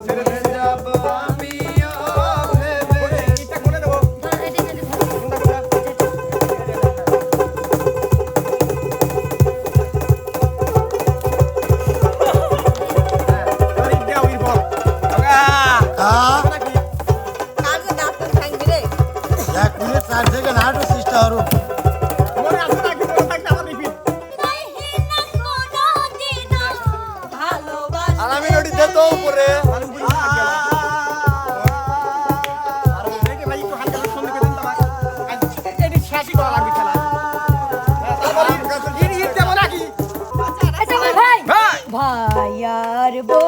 Gracias. ভাইয়ার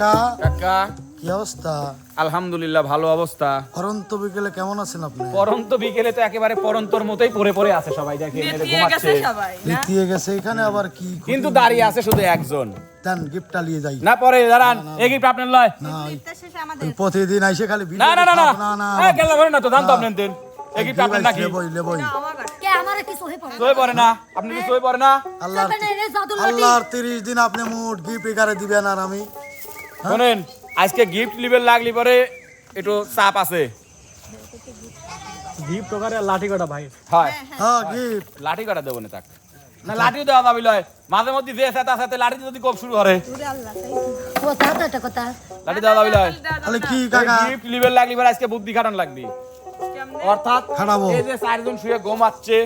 কাকা। কাকা। কি অবস্থা? আলহামদুলিল্লাহ ভালো অবস্থা। অরন্ত বিকেলে কেমন আছেন আপনি? পরন্ত বিকেলে তো একেবারে পরন্তর মতোই পড়ে পড়ে আছে সবাই দেখে মেরে ঘুমাচ্ছে। লিতিয়ে গেছে এখানে আবার কি কিন্তু দাঁড়িয়ে আছে শুধু একজন। দেন গিফটটা নিয়ে যাই। না পরে দাঁড়ান এই গিফট আপনার লয়। প্রতিদিন আইসে খালি না না না না। না না। গেল তো দান তো আপনার দেন। এই গিফট আপনার নাকি? লেবই লেবই। আপনি আল্লাহর তিরিশ দিন আপনি মুঠ গিফট এগারে দিবেন আর আমি। শোনেন আজকে গিফট লিবেল লাগলি পরে একটু চাপ আছে। লাঠি কাটা ভাই। হয়। হ্যাঁ গিফট লাঠি কাটা দেবো না তাক। না লাঠিও দেওয়া যাবি লয়। মাঝে মধ্যে যে সাথে লাঠি যদি কোপ শুরু করে। লাঠি দেওয়া যাবি লয়। তাহলে কি কাকা? গিফট লিবেল লাগলি পরে আজকে বুদ্ধি খাটান লাগবি। অর্থাৎ খাটাবো। এই যে চারজন শুয়ে ঘুমাচ্ছে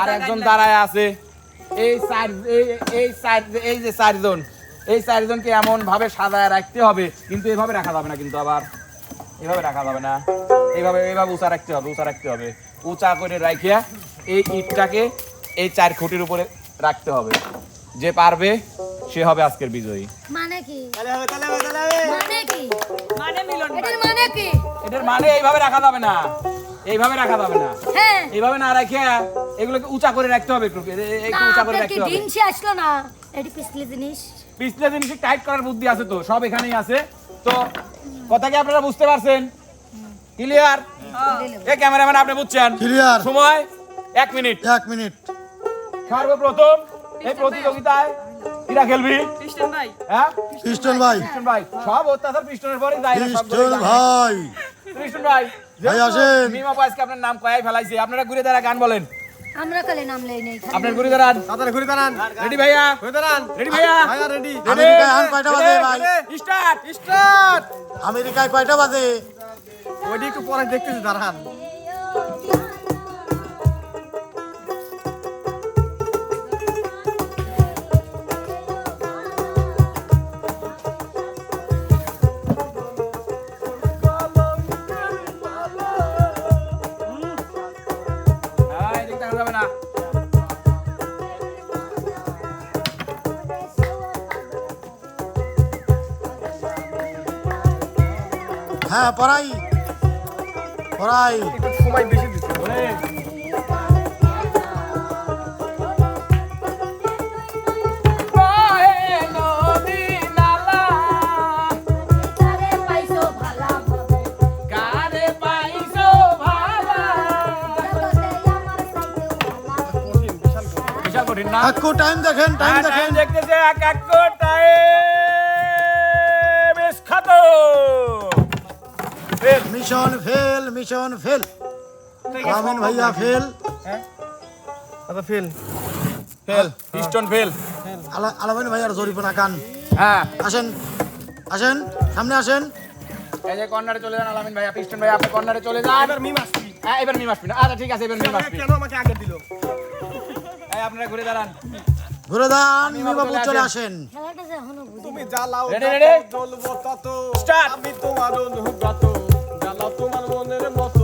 আর একজন দাঁড়ায় আছে। এই চার এই এই চার এই যে চারজন। এই চারজনকে এমন ভাবে সাজায় রাখতে হবে কিন্তু এভাবে রাখা যাবে না কিন্তু আবার। এভাবে রাখা যাবে না। এইভাবে এইভাবে উঁচা রাখতে হবে উঁচা রাখতে হবে। উঁচা করে রাখিয়া এই ইটটাকে এই চার খুঁটির উপরে রাখতে হবে। যে পারবে সে হবে আজকের বিজয়ী। মানে কি? তাহলে হবে তাহলে হবে তাহলে হবে। মানে কি? মানে মিলন এটার মানে কি? এটার মানে এইভাবে রাখা যাবে না। এইভাবে রাখা যাবে না। হ্যাঁ। এইভাবে না রাখে এগুলোকে উঁচা করে রাখতে হবে একটু একটু উঁচা করে রাখতে হবে। দিন সে আসলো না? এটি পিছলে জিনিস। পিছলে জিনিস টাইট করার বুদ্ধি আছে তো সব এখানেই আছে। তো কথা কি আপনারা বুঝতে পারছেন? ক্লিয়ার এ ক্যামেরাম্যান আপনি বুঝছেন? ক্লিয়ার সময় এক মিনিট এক মিনিট সর্বপ্রথম এই প্রতিযোগিতায় কিরা খেলবি? হ্যাঁ? খ্রিস্টান ভাই। কৃষ্ণ ভাই। সব অত্যাচার পিস্টনের পরে যায় না সব ভাই। কৃষ্ণ ভাই ভাই আসেন। মিমা আজকে আপনার নাম কয়াই ফেলাইছে আপনারা ঘুরে দাঁড়া গান বলেন। আমরা কালে নাম লই নাই খালি আপনার ঘুরে দাঁড়ান। তাড়াতাড়ি ঘুরে দাঁড়ান। রেডি ভাইয়া। ঘুরে দাঁড়ান। রেডি ভাইয়া। ভাইয়া রেডি। আমেরিকায় কয়টা বাজে ভাই। Start start. আমেরিকায় কয়টা বাজে? ওইটি একটু পরে দেখতেছি দাঁড়ান। চাইতে ভালা বিশাল কঠিন। না। একটু টাইম দেখেন টাইম হ্যাঁ, দেখেন। দেখতেছে এক এক করে mission fail mission fail. Amin ভাইয়া ফেল। আচ্ছা ফেল। Fail piston fail. আলা- আলামিন ভাইয়ার জরিপনা কান। হ্যাঁ। আসেন আসেন সামনে আসেন। এই যে কর্নারে চলে যান আলামিন ভাইয়া পিস্টন ভাই আপনি কর্নারে চলে যান। এবার মিম আসবি। হ্যাঁ এবার মিম আসবি না। আচ্ছা ঠিক আছে এবার মিম আসবি। কেন আমাকে আগে দিল? এই আপনারা ঘুরে দাঁড়ান। ঘুরে দান আমি বাবু চলে আসেন। তুমি জ্বালাও? জ্বলবো তত. আমি তোমার অনুগত জ্বালাও তোমার মনের মতো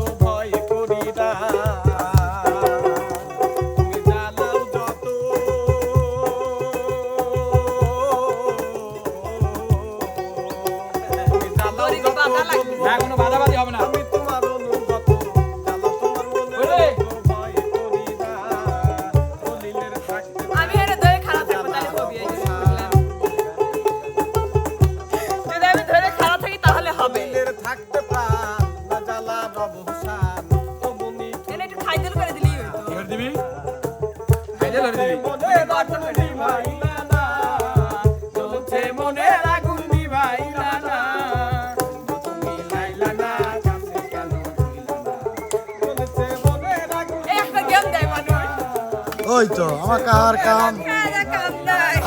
তো আমার কার কাম?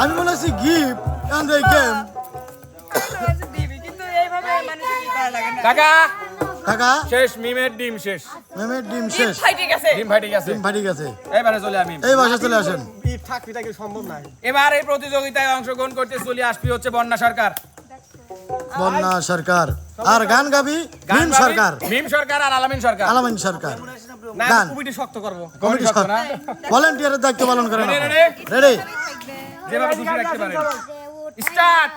আমি বলেছি গিফট এন্ড এই গেম কাকা! টাকা শেষ মিমের ডিম শেষ। মেমের ডিম শেষ। ডিম ফাটি গেছে। ডিম ফাটি গেছে। এবারে চলে আমি এই বাসা চলে আসেন। কি সম্ভব নাই এবার এই প্রতিযোগিতায় অংশগ্রহণ করতে চলে আসবি হচ্ছে বন্যা সরকার। বন্যা সরকার। আর গান গাবি? গান ভীম সরকার। ভীম সরকার আর আলামিন সরকার। আলামিন সরকার। না গান। কমিটি শক্ত করব কমিটি শক্ত না? ভলেন্টিয়ারের দায়িত্ব পালন করেন? রেডি যেভাবে খুশি রাখতে পারেন Start!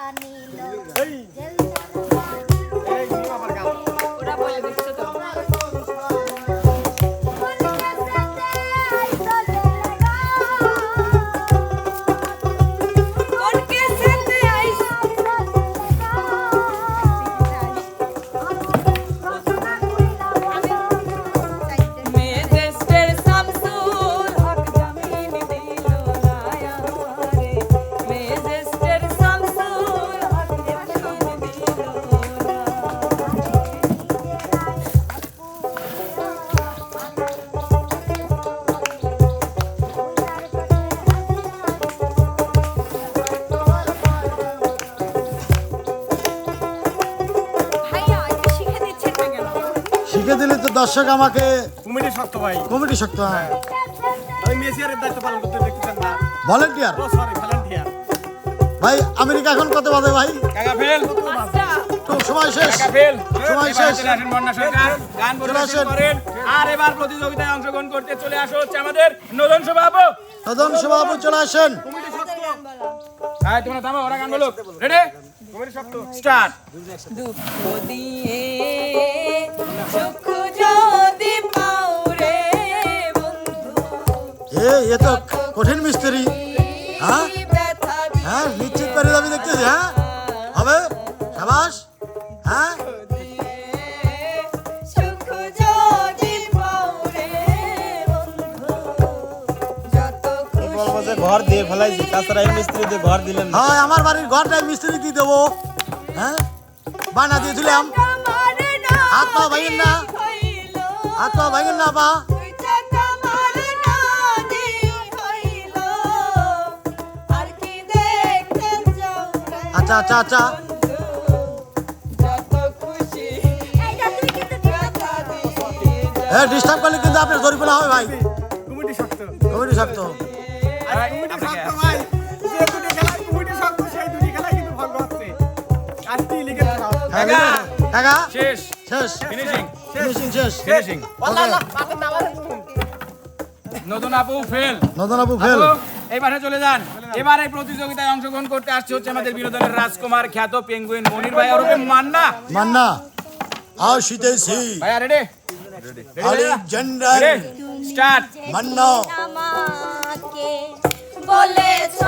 দর্শক আমাকে কমিটি শক্ত ভাই। কমিটি শক্ত হ্যাঁ। আমি মেসিয়ারের দায়িত্ব পালন করতে দেখতেছেন না। ভলেন্টিয়ার ও সরি ভলান্টিয়ার ভাই আমেরিকা এখন কত বাজে ভাই? কাকা ফেল। তো সময় শেষ। কাকা ফেল। সময় শেষ। চলে আসেন বন্যা সরকার। গান পরিবেশন করেন। আর এবার প্রতিযোগিতায় অংশগ্রহণ করতে চলে আসো হচ্ছে আমাদের নদন সভাপু সদন সভাপতি চলে আসেন। কমিটি শক্ত। হ্যাঁ তোমরা ওরা গান বলো রেডি কমিটি শক্ত। স্টার্ট দুঃখ দিয়ে এ এ তো কঠিন মিস্ত্রি। হ্যাঁ? হ্যাঁ নিশ্চিত পেরে যাবি দেখতেছি হ্যাঁ? হবে? সাবাস? হ্যাঁ? ঘর দিয়ে ফেলাইছি তাছাড়া এই মিস্ত্রি দিয়ে ঘর দিলেন হয় আমার বাড়ির ঘরটাই মিস্ত্রি দিয়ে দেবো। হ্যাঁ? বানা দিয়ে দিলাম আমার না হাত পা ভাঙেন না। হাত পা ভাঙেন না পা। খুশি ব্যথা দিয়ে হ্যাঁ ডিস্টার্ব করলে কিন্তু আপনার জরিমানা হবে ভাই। কমিটি শক্ত। কমিটি শক্ত। হ্যাঁ, কাকা। কাকা? শেষ। শেষ। ফিনিশিং ফিনিশিং শেষ। ফিনিশিং নতুন আপু ফেল নদন আপু ফেল এবারে চলে যান। এবার এই প্রতিযোগিতায় অংশগ্রহণ করতে আসছে হচ্ছে আমাদের বিনোদনের রাজকুমার খ্যাত পেঙ্গুইন মনির ভাই। ওরফে মান্না। মান্না আসিতেছি ভাইয়া রেডি আলেকজান্ডার জেন্ডার স্টার্ট মান্না। আমাকে বলেছ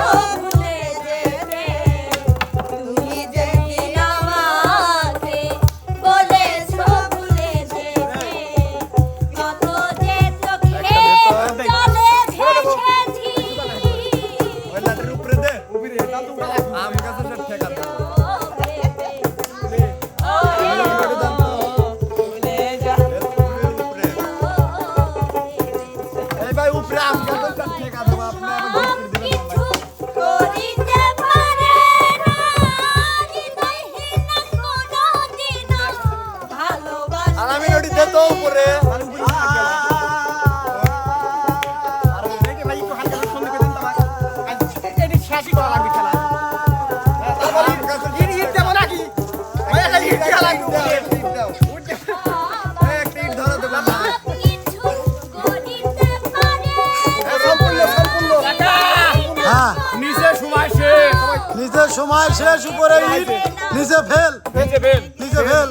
নিচে সময় শেষ উপরে ইট নিচে ফেল। নিজে ফেল। নিচে ফেল।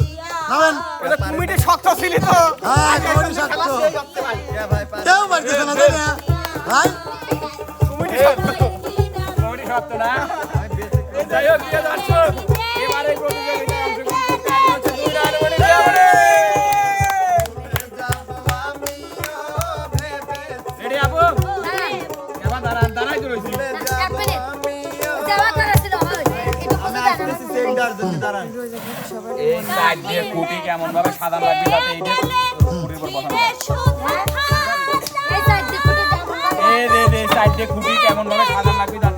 নামেন। এটা কমিটি শক্ত ছিল তো। হ্যাঁ কমিটি শক্ত। কেউ পারতেছে না তাই না? ভাই কমিটি শক্ত। মনি সত্য না। যাই হোক এবার প্রতিযোগিতায় অংশগ্রহণ করতে দুই রান এই সাইড দিয়ে খুঁটি কেমন ভাবে সাধারণ লাগবে তাতে এই খুঁটির উপর বসানো এই সাইড দিয়ে খুঁটি কেমন ভাবে সাধারণ লাগবে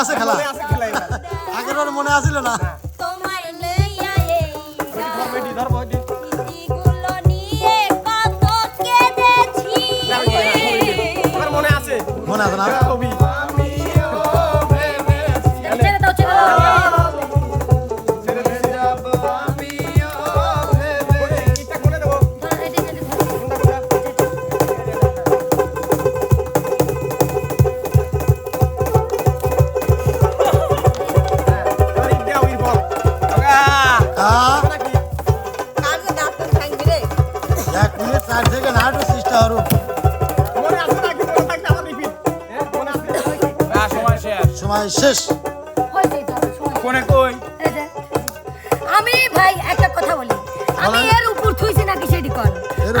আছে খেলা মনে আগের বার মনে আছিল না মনে আছে না এই সময় শেষ। হয়ে। কোনে কই? আমি ভাই একটা কথা বলি। আমি। এর উপর থুইছি নাকি সেটি কর?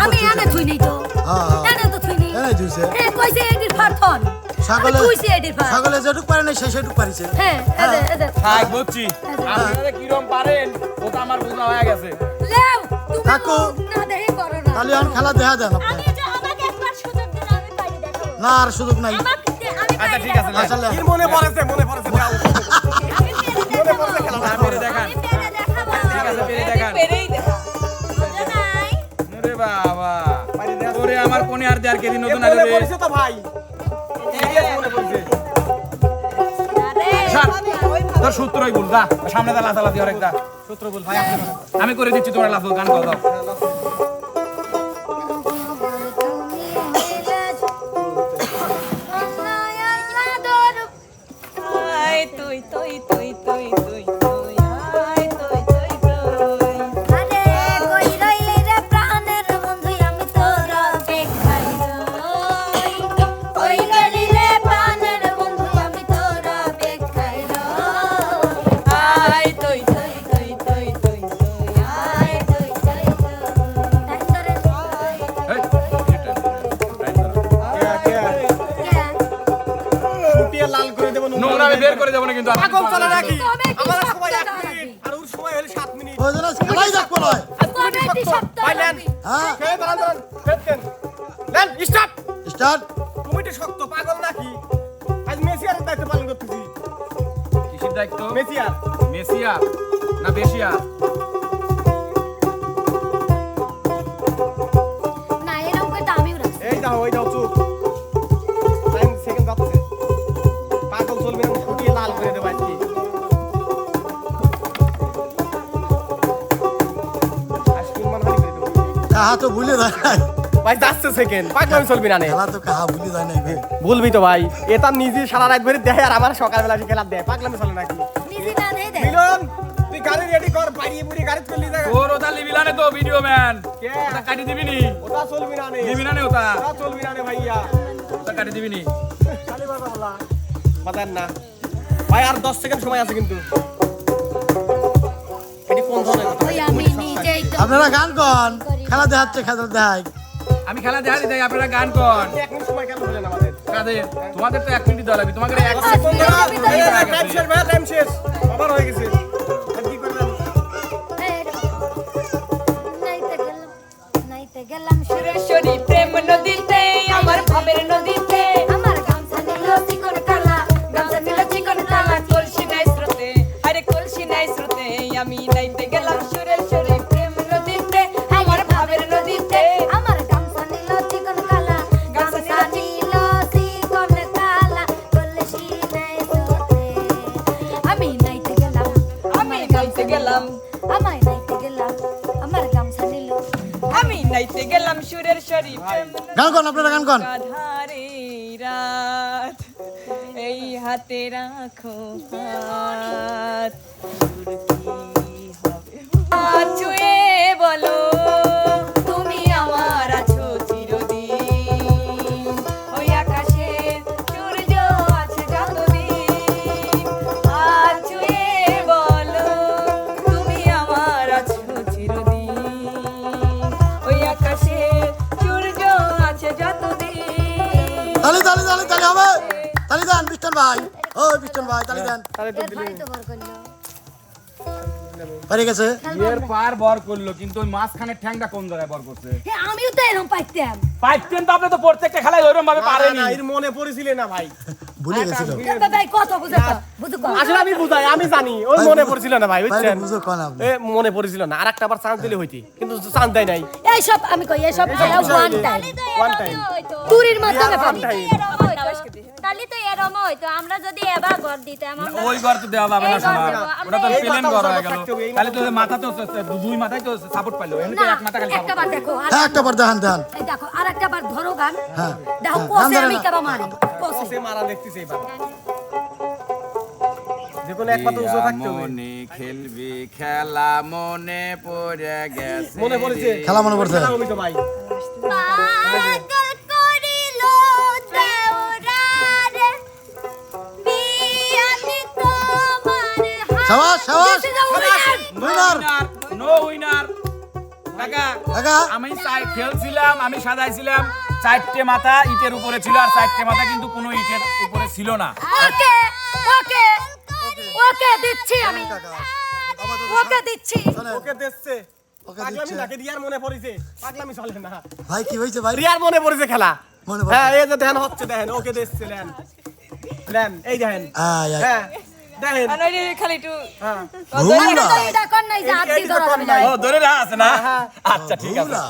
আমি এনে থুই নেই তো। হ্যাঁ, হ্যাঁ। এনে তো থুই নেই? এনেই থুইছে। এ কইছে এডির ফারথন ছাগলে থুইছি এডির ফার ছাগলে যেটুক পারে না সে সেটুক পারিছে। হ্যাঁ এই যে, এই যে। থাক বুঝছি। আপনারা কিরম পারেন ও তো আমার বোঝা হয়ে গেছে। লেও তুমি কাকু। না দেখে করো না। তাহলে এখন খেলা দেখা দেন আপনি আমি যে আমাকে একবার সুযোগ দিন আমি পারি দেখাবো। না আর সুযোগ নাই। আমাকে আচ্ছা ঠিক আছে। কি মনে পড়েছে মনে পড়েছে যাও। আমি পেরে দেখাবো। না পেরে দেখান। ঠিক আছে পেরে দেখান। পেরেই দেখা বোঝো নাই? ওরে বাবা। পারি দেখান। ওরে আমার কোনে আর দেয়ার কেদিন নতুন মনে পড়েছে তো ভাই। মনে পড়ছে। তোর সূত্রই সামনে দা লাফালাফি অনেক দা সূত্র বল ভাই আমি করে দিচ্ছি তোমার লাফো গান গাও দাও। না চলে নাকি আমার সময় এক মিনিট আর ওর সময় হলে সাত মিনিট। ওই জন্য সবাই দেখব নয় দাঁড়াবি। হ্যাঁ? খেয়ে ফের স্টার্ট স্টার্ট। তুমি তো শক্ত পাগল নাকি? আজ মেসিয়ারের দায়িত্ব পালন করতেছি। কিসের দায়িত্ব? মেসিয়ার মেসিয়া না বেশিয়া কাহা তো ভুলে যায় নাই। ভাই যাচ্ছে সেকেন্ড পাগলামি চলবি না নে। খেলা তো কাহা ভুলে যায় নাই ভাই। বলবি তো ভাই এ তার নিজে সারা রাত ধরে দেয় আর আমার সকালবেলা এসে খেলা দেয় পাগলামি চলে নাকি? নিজে না দেই দে মিলন তুই গাড়ি রেডি কর বাড়িয়ে বুড়ি গাড়ি করলি দেখ তোর ওটা লিবিলানে তো ভিডিও ম্যান কে? ওটা কাটি দিবি নি। ওটা চলবি না নে। দিবি না নে ওটা। ওটা চলবি না নে ভাইয়া। ওটা কাটি দিবি নি। খালি বাবা বলা। বাজার না। ভাই আর 10 সেকেন্ড সময় আছে কিন্তু। এটি কোন ধরনের কথা আপনারা গান কন খেলা দেখাচ্ছে খেলা দেখাই। আমি খেলা দেখা দিতে আপনারা গান কর এক মিনিট সময় কেন বলেন আমাদের? কাদের? তোমাদের তো এক মিনিট দেওয়া লাগবে তোমাদের এক আচ্ছা। টাইম শেষ ভাই টাইম শেষ। আবার হয়ে গেছে। গেলাম সুরেশ্বরী প্রেম নদীতে আমার ভাবের নদীতে। নাইতে গেলাম আমায় নাইতে গেলাম আমার গামছা নিল আমি নাইতে গেলাম সুরের শরীফ গান কোন আপনারা গান কোন গাধারে রাত এই হাতে রাখো হাত হাত ছুঁয়ে বলো তালি ভাই ও ভাই তালি দেন তালি তো দিলি করল। পারে গেছে? এর পার বর করল কিন্তু ওই মাঝখানে ঠ্যাংটা কোন জায়গায় বর করছে? হে আমিও তো এরকম পাইতাম। পাইতেন তো আপনি তো প্রত্যেকটা খেলায় ওইরকম ভাবে পারেনি। এর মনে পড়েছিল না ভাই। ভুলে তো আসলে আমি বুঝাই আমি জানি। ওই মনে পড়ছিল না ভাই বুঝছেন? বুঝো কোন আপনি? এ মনে পড়ছিল না। আর একটা আবার চান্স দিলে হইতি কিন্তু চান্স দেয় নাই। এইসব আমি কই এইসব খেলা ওয়ান টাইম ওয়ান টাইম তুরির মাধ্যমে ওয়ান পারি টাইম তাহলে তো এরম হইতো। আমরা যদি এবার ঘর দিতাম ওই ঘর তো দেওয়া যাবে না এই ঘর শোনা দেবো, আমরা ওটা তো প্লেন ঘর হয়ে গেল। থাকতে হবে, এই তাহলে তো মাথা তো দুই মাথায় তো সাপোর্ট পাইলো। এমনি এক মাথা খালি একটা বার দেখো আর হ্যাঁ একটা বার দেখান দেখান। দেখো আর বার ধরো গান। হ্যাঁ, দেখো হ্যাঁ, কোসে আমি কেবা মারি? সে মারা দেখতেছে এবার মনে খেলা মনে পড়ে গেছে। মনে পড়েছে? খেলা মনে ভাই। সাবাস সাবাস! Winner no winner. কাকা কাকা। আমি চাই খেলছিলাম আমি সাজাইছিলাম। চারটে মাথা ইটের উপরে ছিল আর চারটে মাথা কিন্তু কোনো ইটের উপরে ছিল না। ওকে ওকে ওকে দিচ্ছি আমি। ওকে দিচ্ছি। ওকে পাগলামি দিচ্ছে। নাকি রিয়ার মনে পড়েছে? পাগলামি চলে না। ভাই কি হয়েছে ভাই? রিয়ার মনে পড়েছে খেলা? হ্যাঁ এই যে দেখেন হচ্ছে দেখেন ওকে দেখছে লেন এই দেখেন হ্যাঁ। দেখেন। খালি একটু হ্যাঁ। ঘুরা তো এটা কর নাই যে হাত এই- দিয়ে এই তো ধরা কর যাবে নাই। না ও ধরে আছে না? আচ্ছা ঠিক আছে। ঘুরা।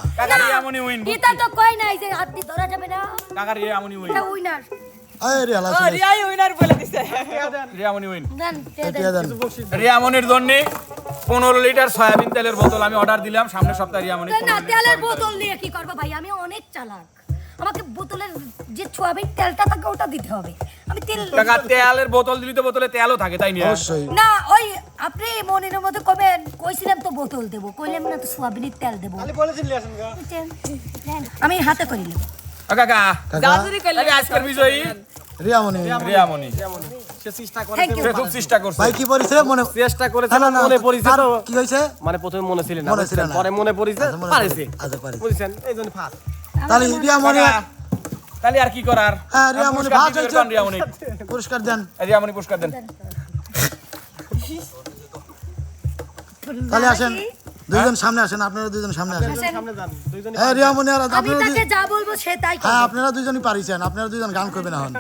এমনই উইন এটা তো কই নাই যে হাত দিয়ে ধরা যাবে না। কাকার এমনই উইন। এটা উইনার। আয় রে আল্লাহ ও রিয়াই উইনার বলে দিছে। রিয়ামনি উইন। দেন দিয়ে দেন। টিয়া দেন। রিয়ামনির জন্য পনেরো লিটার সয়াবিন তেলের বোতল আমি অর্ডার দিলাম। সামনের সপ্তাহে রিয়ামনি তেলের বোতল নিয়ে কি করব ভাই? আমি অনেক চালাক। আমাকে বোতলের যে ছোয়াবিন তেলটা থাকে ওটা দিতে হবে। আমি তেল টাকা তেলের বোতল দিলি তো বোতলে তেলও থাকে তাই নিয়ে অবশ্যই। না ওই আপনি মনের মধ্যে কবে কইছিলাম তো বোতল দেবো কইলাম না তো সোয়াবিনের তেল দেবো। আমি হাতে করি নেব। কাকা কাকা। জাদুরি তাহলে আজকের বিজয়ী? রিয়ামনি সে চেষ্টা করে থ্যাংক ইউ সে খুব চেষ্টা করছে। ভাই কি পড়েছে? মনে চেষ্টা করেছে না, না, না, মনে পড়েছে কি মানে প্রথমে মনে ছিল না? না। পরে মনে পড়েছে? আচ্ছা, মনে পারেছে। পড়েছে। আচ্ছা, পারেছে। বুঝছেন? এই জন্য ফার্স্ট। তাহলে রিয়ামণি তাহলে আর কি করার? হ্যাঁ রিয়ামণি ভাত হয়েছে? রিয়ামনি? পুরস্কার দেন। রিয়ামনি পুরস্কার দেন। তাহলে আসেন। দুইজন সামনে আসেন আপনারা দুইজন সামনে আসেন। সামনে যান দুইজনে হ্যাঁ রিয়ামণি আর আপনারা তাকে যা বলব সে তাই হ্যাঁ আপনারা দুইজনই পারিছেন আপনারা দুইজন গান করবেন এখন।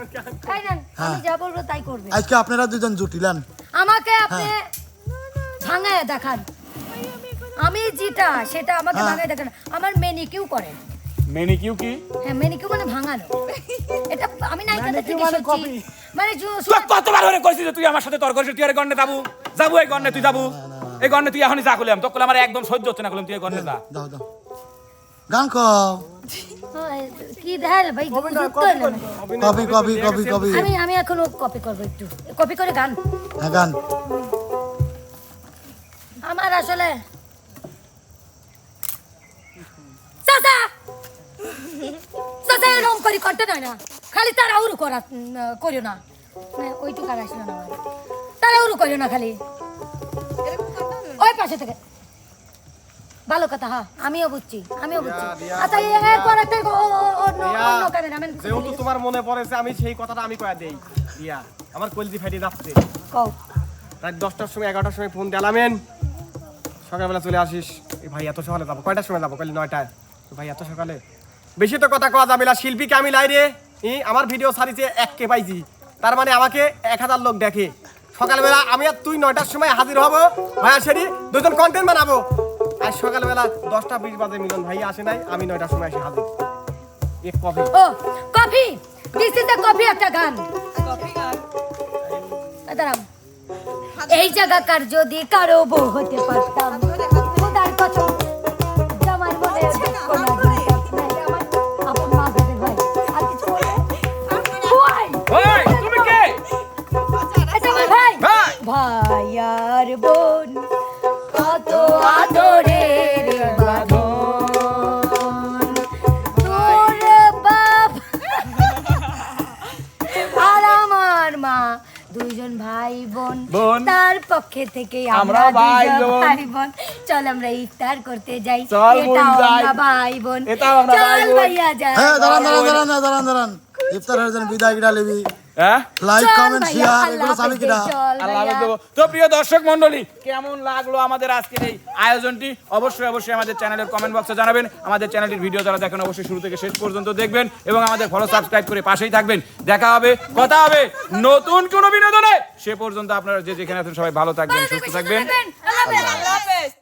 তাই না আমি যা বলব তাই করবে। আজকে আপনারা দুইজন জুটিলেন আমাকে আপনি ভাঙায় দেখান। আমি যেটা সেটা আমাকে হ্যাঁ। ভাঙায় দেখান। আমার মেনিকিউ করেন মেনি কি? হ্যাঁ মেনিকিউ মানে ভাঙানো। এটা আমি থেকে শিখছি মানে তুই কতবার হরে কইছিস তুই আমার সাথে তর্ক করিস তুই আর গন্নে যাব? যাব এই গন্নে তুই যাব? এই গন্নে তুই এখনই যা করলাম তোকে আমার একদম সহ্য হচ্ছে না করলাম তুই এই গন্নে যা। দাও দাও। গান কও। কি দেখাল ভাই। Copy copy copy. কপি আমি আমি এখন কপি করব একটু। কপি করে গান। হ্যাঁ গান। আমার আসলে চাচা! চাচা এরকম করি করতে নয় না। খালি তারা উরু করা করিও না। না, ওইটুকু আর আসলো না তারা উরু করিও না খালি। ওই পাশে থেকে। ভালো কথা হ্যাঁ আমিও বুঝছি আমিও বুঝছি। আচ্ছা এরপর একটা অন্য ক্যামেরাম্যান যেহেতু তোমার মনে পড়েছে আমি সেই কথাটা আমি কয়া দেই। ইয়া আমার কলজি ফাইটে যাচ্ছে। কও। রাত দশটার সময় এগারোটার সময় ফোন দিলামেন সকালবেলা চলে আসিস। এই ভাই এত সকালে যাব। কয়টার সময় যাব? কালি নয়টায়। তো ভাই এত সকালে? বেশি তো কথা কওয়া যাবে না। শিল্পীকে আমি লাইরে ই আমার ভিডিও সারিছে এক কে পাইছি। তার মানে আমাকে এক হাজার লোক দেখে। সকালবেলা আমি আর তুই নয়টার সময় হাজির হব। ভাইয়া সেরি দুজন কন্টেন্ট বানাবো। আর সকালবেলা দশটা বিশ বাজে মিলন ভাই আসে নাই আমি নয়টার সময় এসে হাজির। এক coffee. O coffee! This is the coffee একটা গান কফি গান এই দাঁড়াও। এই জায়গাকার যদি কারও বউ হতে পারতাম। মায়ার বোন কত আদরে দুইজন ভাই বোন। তার পক্ষে থেকে আমরা ভাই বোন চল আমরা ইফতার করতে যাই। চল আমরা ভাই বোন এটা আমরা ভাই বোন ভাইয়া যাই। হ্যাঁ দাঁড়ান দাঁড়ান দাঁড়ান দাঁড়ান। দাঁড়ান ইফতার হয়ে যান বিদায় গিরা লেবি হ্যাঁ? লাইক কমেন্ট শেয়ার এগুলো চাবি কিনা। আল্লাহ দেবো। তো প্রিয় দর্শক মন্ডলী কেমন লাগল আমাদের আজকের এই আয়োজনটি? অবশ্যই অবশ্যই আমাদের চ্যানেলের কমেন্ট বক্সে জানাবেন। আমাদের চ্যানেলটির ভিডিও যারা দেখেন অবশ্যই শুরু থেকে শেষ পর্যন্ত দেখবেন এবং আমাদের ফলো সাবস্ক্রাইব করে পাশেই থাকবেন। দেখা হবে কথা হবে। নতুন কোনো বিনোদনে। সে পর্যন্ত আপনারা যে যেখানে আছেন সবাই ভালো থাকবেন সুস্থ থাকবেন। আল্লাহ হাফেজ।